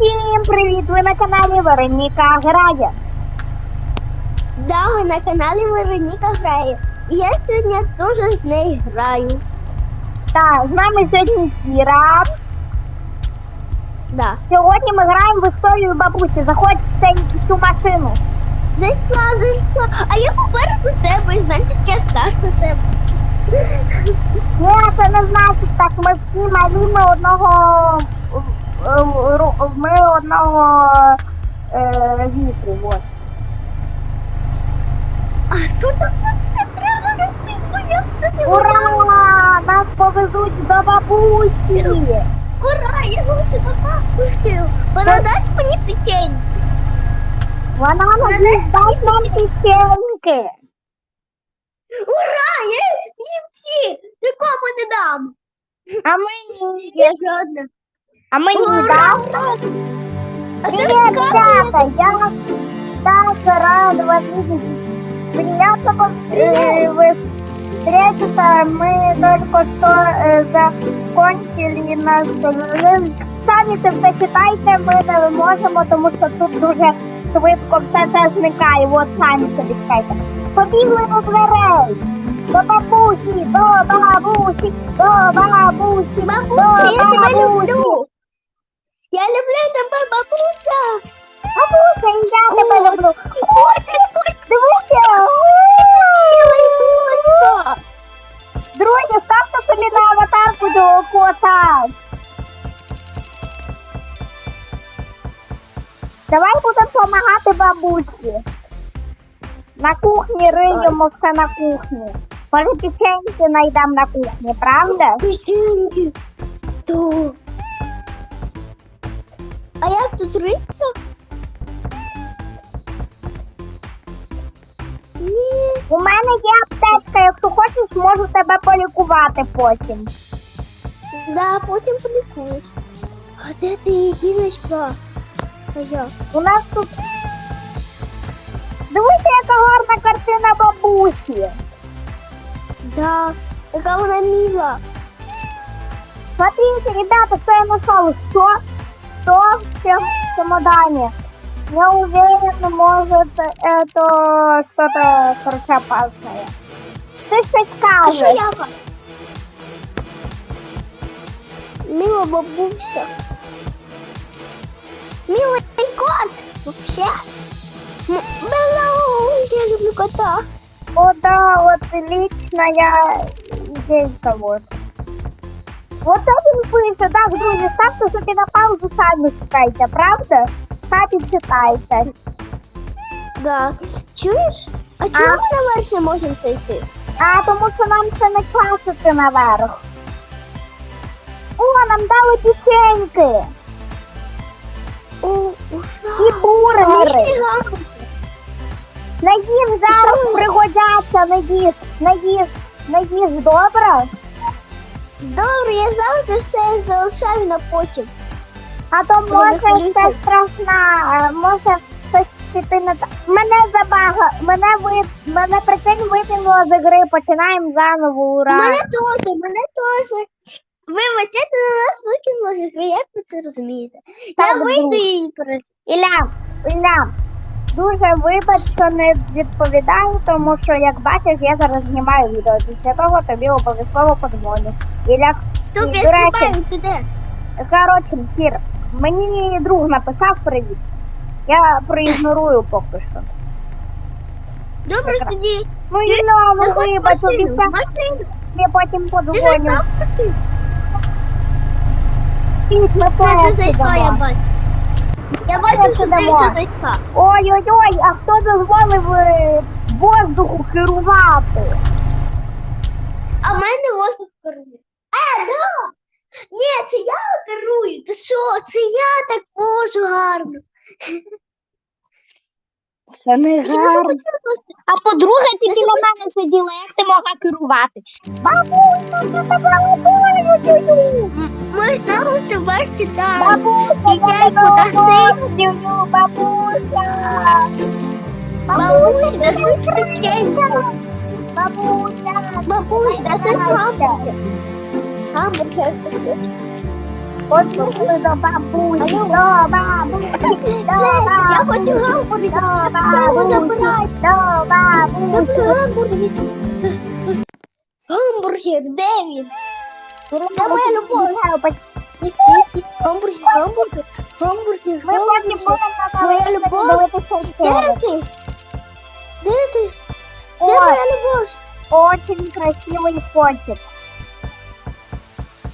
Всім привіт! Ви на каналі Вероніка Грає. Да, ви на каналі Вероніка грає. І я сьогодні теж з нею граю. Так, з нами сьогодні Кіра. Да. Сьогодні ми граємо в історію бабусі. Заходь в цей- цю машину. Зайшла, зайшла. А я попереду тебе, значить я старше тебе. Ні, це не значить так. Ми всі малі, ми одного ми одного е, віку. Вот. А тут не треба все Ура! Нас повезуть до бабусі! Ура, я хочу папа пустив. Вона дасть мені печень. Вона надість дасть нам пісеньки. Ура, я їх з'їм всі. Нікому не дам. А мені, Я жодна. а мені Ура! дам. А що Привет, ти ребята! Я так рада вас видеть. Приятно э, вы встретиться. Мы только что э, закончили наш... Ви Самі це все читайте, ми не можемо, тому що тут дуже швидко все це зникає. От самі собі читайте. Побігли до дверей. До бабусі, до бабусі, до бабусі, Бабуся, до я тебе бабусі. люблю. Я люблю тебе, бабуся. Бабуся, і я тебе люблю. Дивіться! милий бабуся. Друзі, ставте собі на аватарку цього кота. Давай будемо допомагати бабусі. На кухні риємо все на кухні. Може печеньки знайдемо на кухні, правда? Печеньки. А як тут риться? Ні. У мене є аптечка, якщо хочеш, можу тебе полікувати потім. Да, потім полікуєш. А де ти її знайшла? А я? У нас тут. Дивіться, яка гарна картина бабусі. Да. Яка вона мила. Смотрите, ребята, что я нашел. Что? Что в чем чемодане? Я уверен, может, это что-то короче опасное. Ты что А скажешь? я? Мила бабуся. Милый кот. Вообще. М- Милау, я люблю кота. О, да, вот личная идейка вот. Вот это пише. Так, друзі, ставте собі на паузу, самі читайте, правда? Самі читайте. Да. Чуєш? А чому ми наверх не можемо зайти? А, тому що нам це не класити наверх. О, нам дали печеньки О, і бургери. Не зараз пригодяться, не їж, не їж, не їж, добре? Добре, я завжди все залишаю на потім. А то може це страшна, може щось піти не так. Мене забага, мене ви, мене прикинь викинуло з гри, починаємо заново, ура. Мене теж, мене теж. Вибачте, на нас викинуло з гри, як ви це розумієте? Я вийду і перед. Ілля, Ілля, дуже вибач, що не відповідаю, тому що, як бачиш, я зараз знімаю відео. Після того тобі обов'язково подзвоню. Ілля, Тобі до речі, стрибаю туди. коротше, Кір, мені друг написав привіт. Я проігнорую поки що. Добре, тоді. Ну, Ілля, ну Заходь в вибач, обіцяв, я потім Ти подзвоню. Ти зайшла, я бачу. Я бачу, що ти Сидимо. вже. Ой-ой-ой, а хто дозволив е, воздуху керувати? А в мене воздух керує. Е, да! Ні, це я керую. Ти що? Це я так можу гарно. Це не просто А по-друге, ти біля мене сиділа, як ти могла керувати? Бабуся, я тебе обожнюю! Ми знову тебе сідаємо. Бабуся, я я тебе куди обожнюю, бабуся! Бабусь, засунь печеньку. Бабуся! Бабусь, засунь Бабуся. памперси. Гамбургер писи. От до бабусі, до бабусі, до я хочу гамбургер. до Його бабусі, до бабусі. Гамбургер. Гамбургер, де він? Це моя любов. Гамбургер, гамбургер, гамбургер, гамбургер. Моя любов. Де ти? Де ти? Де моя любов? Очень красивий котик.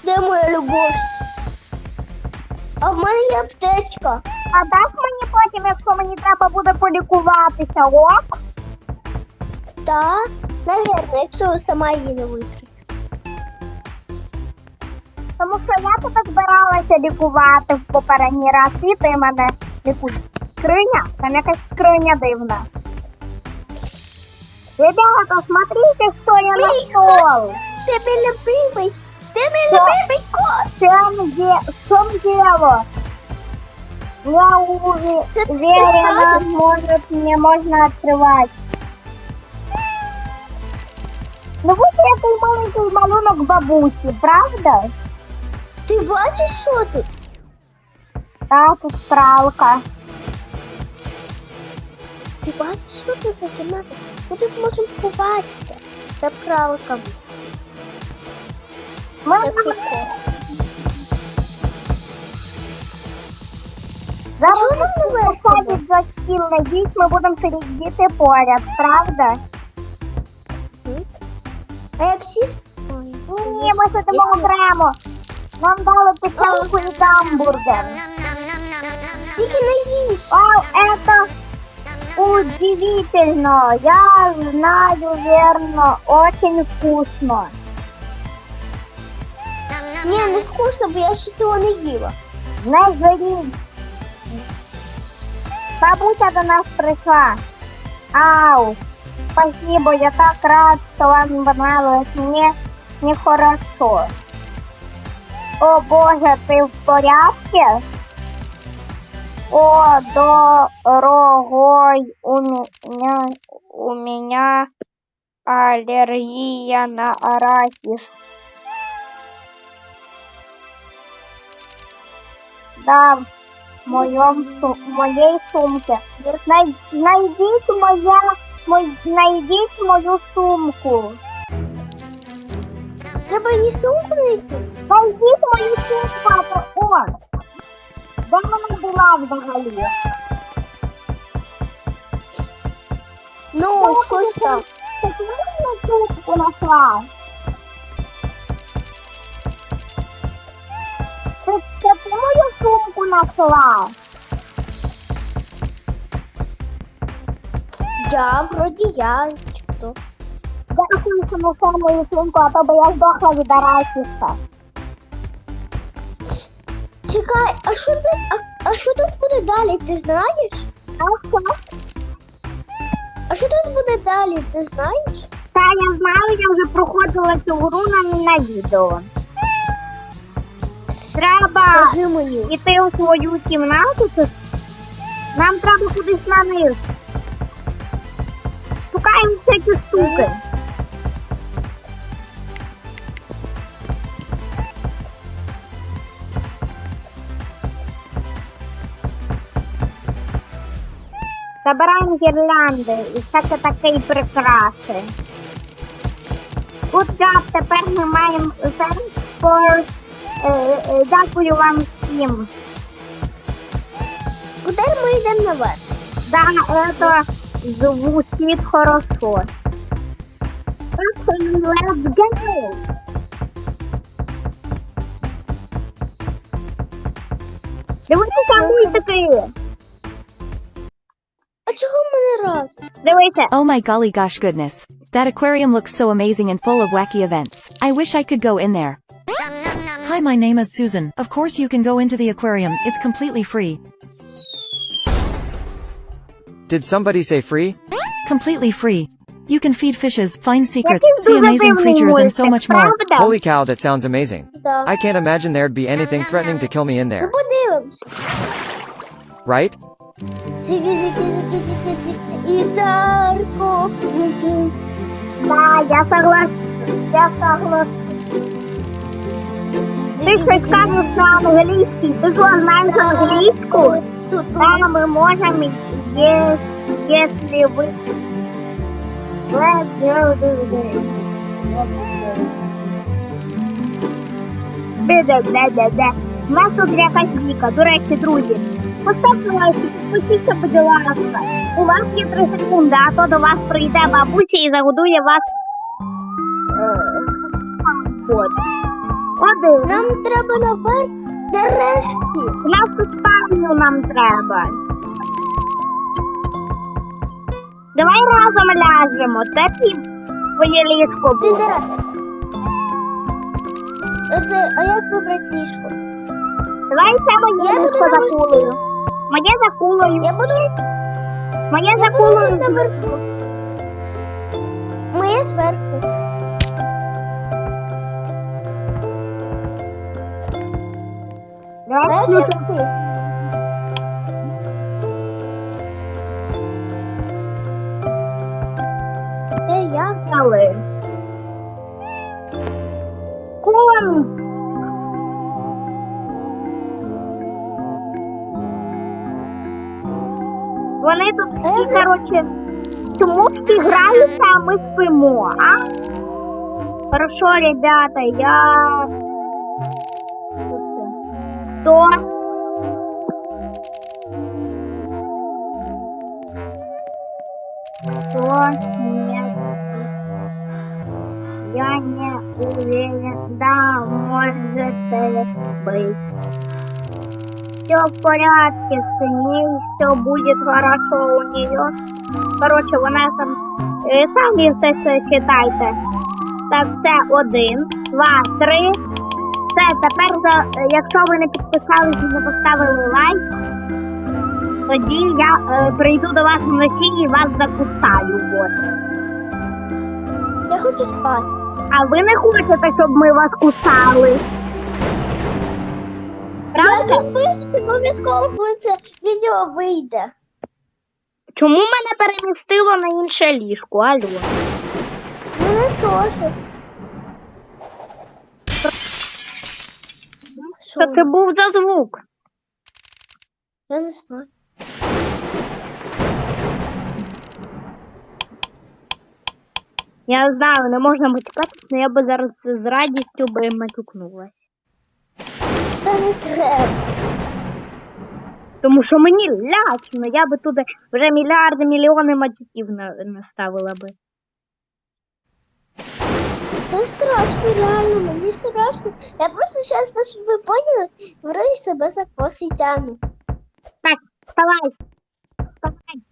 Де моя любов? А в мене є аптечка. А даш мені потім, якщо мені треба буде полікуватися, ок? Так, навірно, якщо сама її не витримаєш. Тому що я тебе збиралася лікувати в попередній раз, і ти мене лікуєш. Скриня? Там якась скриня дивна. Ребята, смотрите, что я нашел. Мій любимий. Ти мій Що? любимий кот. В чем, де... в чем дело? Я Ты- ты уверена, скажешь? может, мне можно открывать. Ну вот який маленький малюнок бабусі, правда? Ти бачиш, що тут? Так, тут пралка. Ти бачиш, що тут за кімната? Ми тут можемо ховатися. Це пралка. Ми Якщо що. зараз не посадять за стіл на їсть, ми будемо сидіти поряд, правда? А як? Ой, Ні, ми сидимо окремо. Нам дали печеньку і гамбургер. Тільки не їж. Вау, это удивительно. Я знаю верно, очень вкусно. Ні, не вкусно, бо я ще цього не їла. Не зверіть. Бабуся до нас прийшла. Ау, спасибо, я так рад, что вам понравилось. Мне нехорошо. О боже, ты в порядке? О, дорогой, у меня, у меня аллергия на арахис. Да, в моем в моей сумке. Най- найдите моя, мой, найдите мою сумку. Треба її сумку знайти. Найдіть мою сумку, а то о. Де вона була взагалі? Ну, щось там. Ти мою сумку знайшла? Це, це ти мою сумку знайшла? Я, вроді я. Чи хто? Дякую, що знайшла мою сумку, а то би я здохла від арахіса. Чекай, а що тут, а, а що тут буде далі, ти знаєш? А що? А що тут буде далі, ти знаєш? Та я знаю, я вже проходила цю гру на, на відео. Треба Скажи мені. йти у свою кімнату. Тут. Нам треба кудись на низ. Шукаємо всякі штуки. Забираємо гірлянди і всяке таке і прикраси. Good job, тепер ми маємо е, дякую вам всім. Куди ми йдемо наверх? Да, это звучит хорошо. Okay, let's go. Дивися мультики. А чого ми не разом? Дивися. Oh my golly gosh goodness. That aquarium looks so amazing and full of wacky events. I wish I could go in there. Hi, my name is Susan. Of course, you can go into the aquarium, it's completely free. Did somebody say free? Completely free. You can feed fishes, find secrets, Який see дуже amazing дивний creatures, and so мультик, much more. Правда? Holy cow, that sounds amazing. Да. I can't imagine there'd be anything threatening to kill me in Ну there, подивимось. right? Зіки, зіки, зіки, зіки, зіки. І жарко. Мгм. Да, я согласна. Я согласна. Ти щось кажеш на англійській, ти що знаєш англійську? Да, ми можемо, якщо ви... Let's go do this. Де-де-де-де-де. У нас тут якась віка. До речі, друзі, поставте лайк, підпишіться, будь ласка. У вас є 3 секунди, а то до вас прийде бабуся і загодує вас. е. Один. Нам треба наверх нарешті. У нас тут спальню нам треба. Давай разом ляжемо. Це твоє ліжко Ти буде. зараз. Оце, а як вибрати ліжко? Давай це моє Я буду ліжко за кулею. Моє за кулею. Я буду, Моє за я буду тут кулею. наверху. Моє зверху. Як включимо. як ти? Де я? Стали. Кон. Вони тут всі, коротше, чому всі граються, а ми спимо, а? Хорошо, ребята, я... Что? Что? Нет. Я не уверен. Да, может быть. Все в порядке с ней, все будет хорошо у нее. Короче, вона там е, самі все читайте. Так, все, один, два, три. Все, тепер, якщо ви не підписались і не поставили лайк, тоді я е, прийду до вас вночі і вас закусаю. От. Я хочу спати. А ви не хочете, щоб ми вас кусали? Я Правда? підпишусь, обов'язково коли це відео вийде. Чому мене перемістило на інше ліжко? Алло. Мене теж. Що? Це був за звук? Я не знаю. Я знаю, не можна матюкатись, але я би зараз з радістю би матюкнулась. Та не треба. Тому що мені лячно, я би туди вже мільярди, мільйони матюків наставила би. Це страшно, реально, мені страшно. Я просто зараз, щоб ви поняли, врою себе за коси тяну. Так, вставай. Вставай.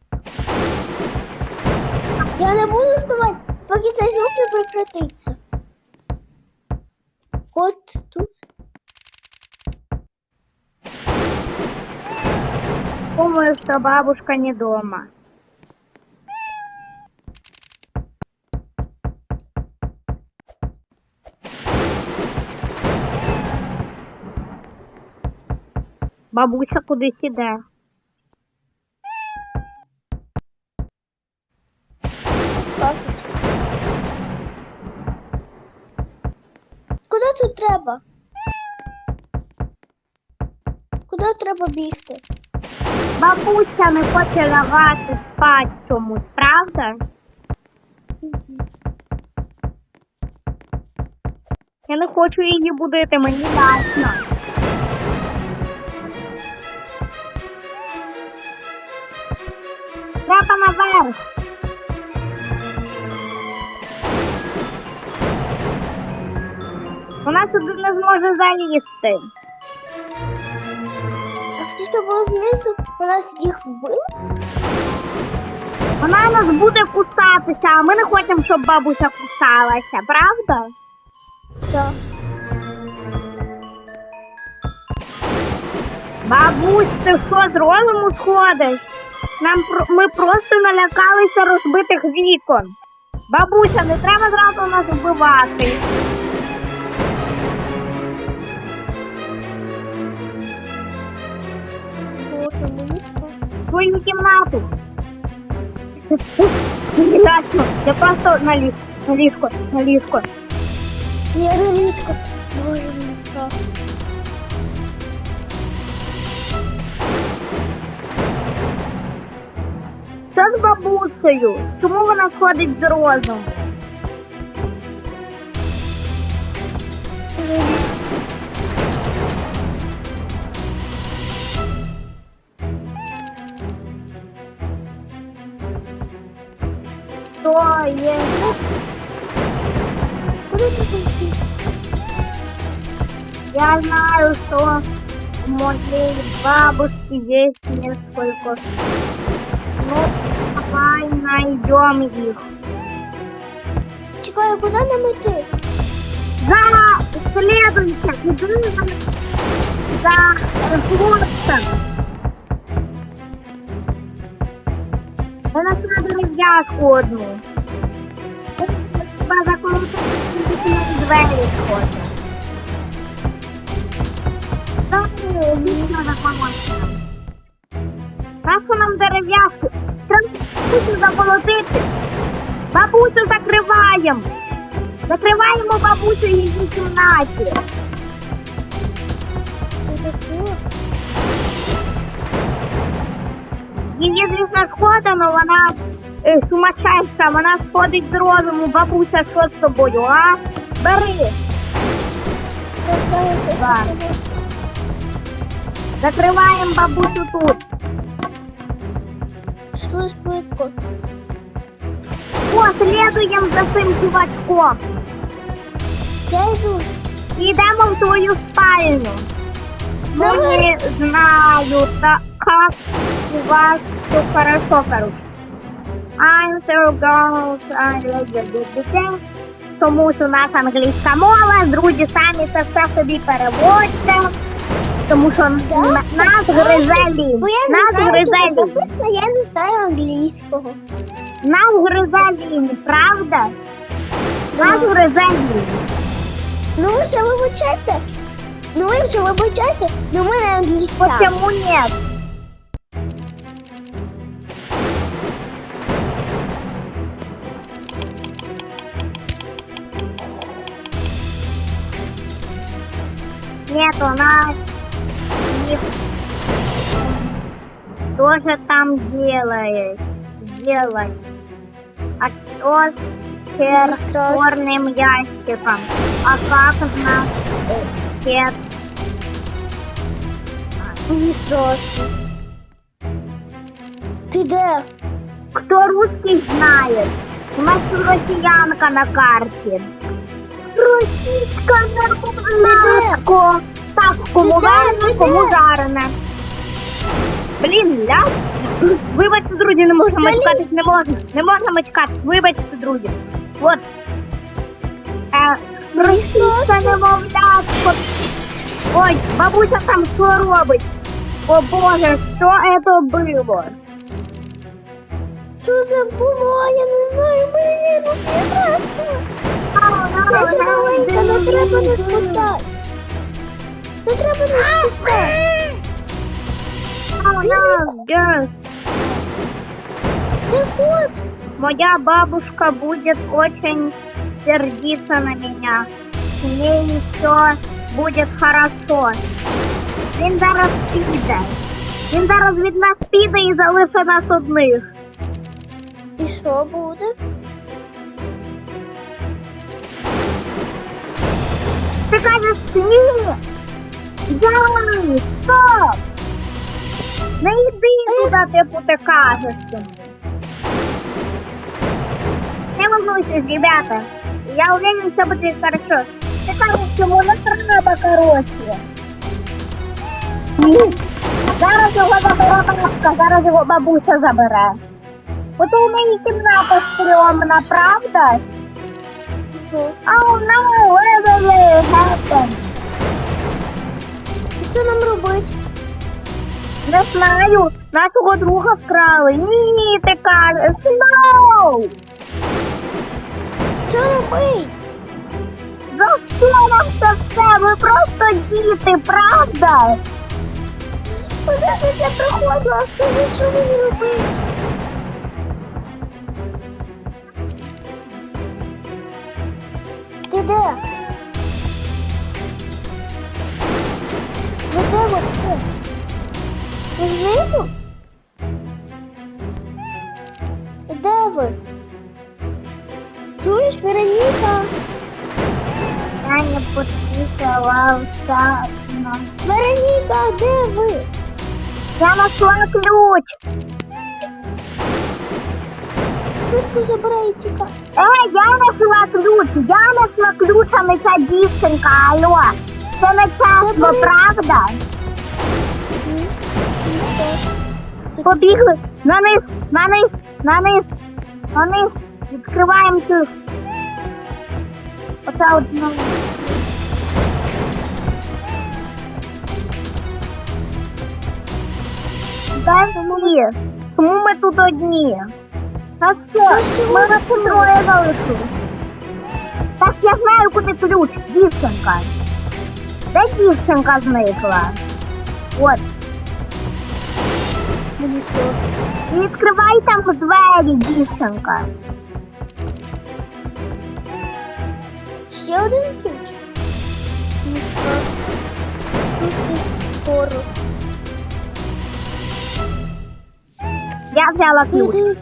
Я не буду здавати, поки цей звук не прекратиться. От тут. Думаю, что бабушка не дома. Бабуся кудись іде. Куди тут треба? Куди треба бігти? Бабуся не хоче лягати спать чомусь, правда? Я не хочу її будити, мені лячно. Треба наверх. Вона сюди не зможе залізти. А що було знизу, у нас їх вбили? Вона нас буде кусатися, а ми не хочемо, щоб бабуся кусалася, правда? Так. Бабусь, ти що з розуму сходиш? Нам про- ми просто налякалися розбитих вікон. Бабуся, не треба зразу нас вбивати. Твою кімнату. Ясно, я просто на ліжко, на ліжко, на ліжко. Я на ліжко. Боже, Що з бабусею? Чому вона ходить з розуму? Що є? Я знаю, что у моей бабушки есть несколько. Ну, давай найдем их. Чекай, а куди нам йти? За следуйте, иди за, за хлопцем. Вона треба розв'язку одну. Заколотити на двері сходить. Так, вікна заколотити. Нащо нам дерев'язку? Треба бабусю заколотити. Бабусю закриваємо. Закриваємо бабусю її кімнаті. Її, звісно, але вона е, сумасшедша, вона сходить з розуму. Бабуся, що з тобою, а? Бери. Так. Закриваємо бабусю тут. Що швидко? О, слідуємо за цим чувачком. Я йду. Йдемо в твою спальню. Ну, не знаю, та как у вас все хорошо, короче. I'm so girls, I like the big. Тому що у нас англійська мова, друзі самі це все собі переводьте. Тому що н- нас гризе. Бо я не Нас знаю, що гризе тут лінь. написано, я не знаю англійського. Нас гризе лінь, правда? Нас Так. гризе лінь. Ну ви що вибачайте? Ну ви що вибачайте? Ну ми не англійська. Почему нет? Нет, у нас их тоже там делает. Делать. А что с черным ящиком? А как в нас э, все Не страшно. Ти де? Кто русский знает? У нас тут россиянка на карте. Російська на Так, кому варене, кому жарене. Блін, ля. Вибачте, друзі, не можна ні. не можна. Не можна мочкатись, вибачте, друзі. От. Е, російська немовлятко. Ой, бабуся там що робить? О Боже, що це було? Що це було? Я не знаю, мені ну, не страшно. Я маленька, не треба не спускати. Не треба не спускати. Ти от. Моя бабушка будет очень сердиться на меня. С ней все будет хорошо. Він зараз піде. Він зараз від нас піде і залишить нас одних. І що буде? Ти кажеш ні. Яй, стоп! Не йди туди, ти йому. Не волнуйтесь, ребята. Я уверен, все будет хорошо. Кажеш, йому не треба, коротше. Ні. Зараз його забере бабушка, зараз його бабуся забере. От у неї кімната стрьомна, правда? No, what will happen? І Що нам робити? Не знаю, нашого друга вкрали. Ні, ти кажеш. No! Що робити? За що нам це все? Ви просто діти, правда? Куди ж це приходила? Скажи, що мені робити? Ти де? Де ви? Де? Ви знизу? Чуєш, Вероніка? Я не подписывался. но- Вероніка, де ви? Я нашла ключ. Швидко забирай і тікай. Е, я знайшла ключ. Я знайшла ключ, а не ця дівчинка. Алло. Це не чесно, правда? Побігли. На низ, на низ, на низ, на низ. Відкриваємо цю. Оце одну. Де всі? Чому ми тут одні? Та що? Ми на троє залишились. Так я знаю, куди ключ. Дівчинка. Де дівчинка зникла? От. Мені страшно. Відкривай там двері, дівчинка. Ще один ключ. Мені страшно. Тут і скоро. Я взяла ключ. Іди.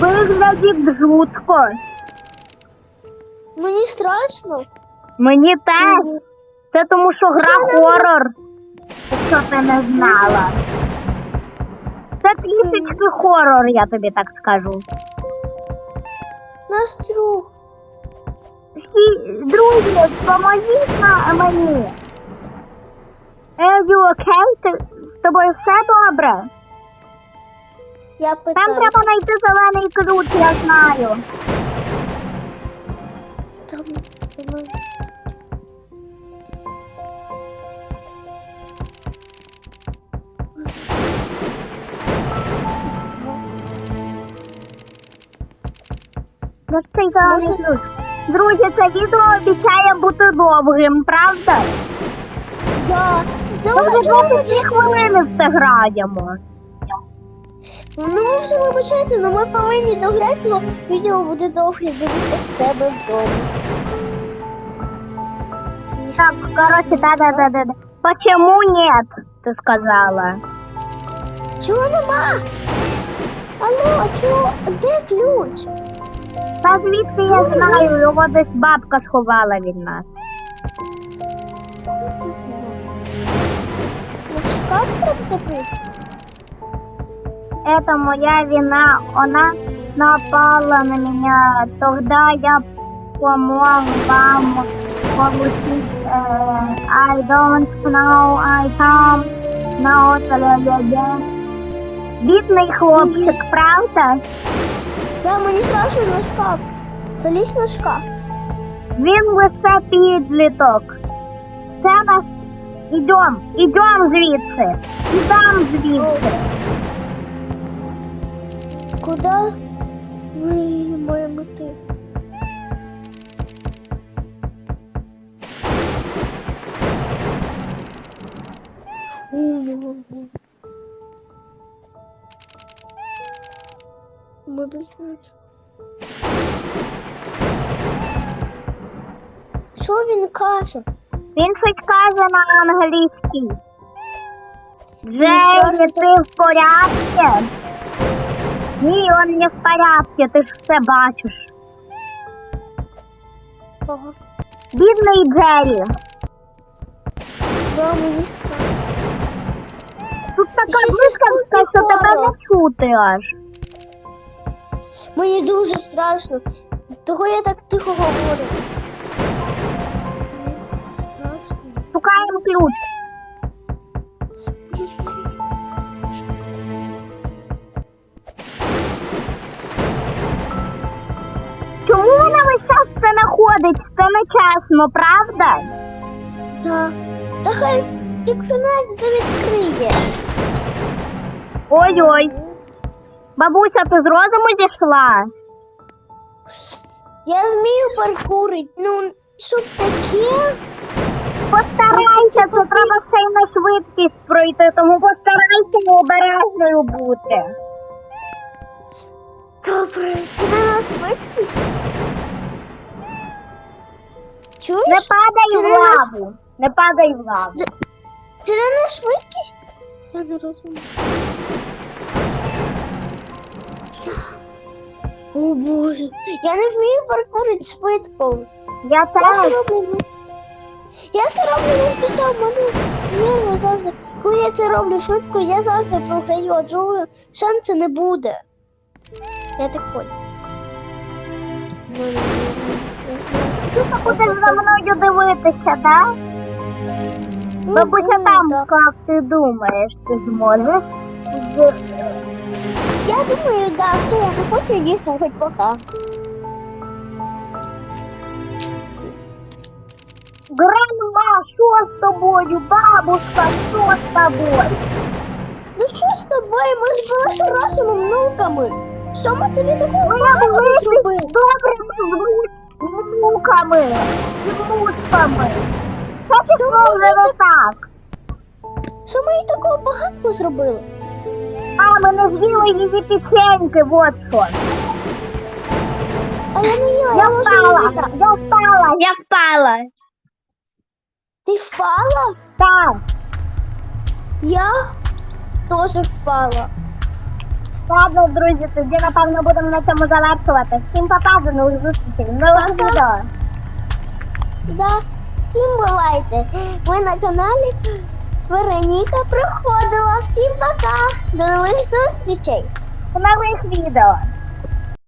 Виглядить жутко. Мені страшно. Мені теж. Це тому, що гра нам хорор. Якщо ти не знала. Це трішечки хорор, я тобі так скажу. Наш друг. Всі, друзі, поможіть на мені. Are you okay? Ти, з тобою все добре? Я Там треба знайти зелений ключ, я знаю. Там, ключ? Друзі, це відео обіцяє бути довгим, правда? Да. Ми вже чого 22 хвилини в це граємо. Ну, вже вибачайте, але ми повинні дограти, бо відео буде довге, дивіться в себе вдома. Так, короче, да-да-да-да. Почему нет, ты сказала? Чого нема? Алло, чого? Де ключ? Та звідки я знаю, його десь бабка сховала від нас. Ну, шкаф треба? Это моя вина, она напала на меня. Тогда я помог вам получить э, I don't know, I come know again. Бідний хлопчик, правда? Да, мені страшно на шкаф. Залізь на шкаф. Він лише підліток. Все нас. Ідем, ідем звідси. Ідем звідси. Куди ми маємо йти? Мобіль ключ. Що він каже? Він щось каже на англійській. Джеймі, ти в порядку? Ні, він не в порядку, ти ж все бачиш. Ага. Бідний Джері. Да, мені страшно. Тут така Ще блискавка, що тебе не чути аж. Мені дуже страшно. Того я так тихо говорю. Мені страшно. Шукаємо ключ. Це знаходить? Це не чесно, правда? Так. Та хай віконець не відкриє. Ой-ой. Бабуся, ти з розуму зійшла? Я вмію паркурити. Ну, що таке? Постарайся, це треба ще й на швидкість пройти, тому постарайся обережною бути. Добре, це на швидкість. Чуєш? Не падай Це в не наш- лаву. Не падай в лаву. Це не на швидкість? Я не. О боже, я не вмію паркурити швидко. Я Я теж. роблю не... Я все роблю не спішно, в мене нерви завжди. Коли я це роблю швидко, я завжди програю, а другого шансу не буде. Я так понял. Ну. Ти будеш за мною дивитися, да? Ну, Бабуся ну, там, як ти думаєш, ти зможеш? Я думаю, да, все, я не хочу їсти хоч пока. Гранма, що з тобою? Бабушка, що з тобою? Ну що з тобою? Ми ж були хорошими внуками. Що ми тобі такого Ми поганого зробили? добрими внук- внуками і внучками. Так і не так. Що ми їй такого поганого зробили? А, ми не з'їли її печеньки, вот що. А я не їла, я, Я можу впала, її я впала, я впала. Ти впала? Так, Я теж впала. Ладно, друзі, тоді напевно будемо на цьому завершувати. Всім пока, до нових зустрічей. Нових відео. Да. Всім бувайте. Ми на каналі Вероніка приходила. Всім пока. До нових зустрічей. До нових відео.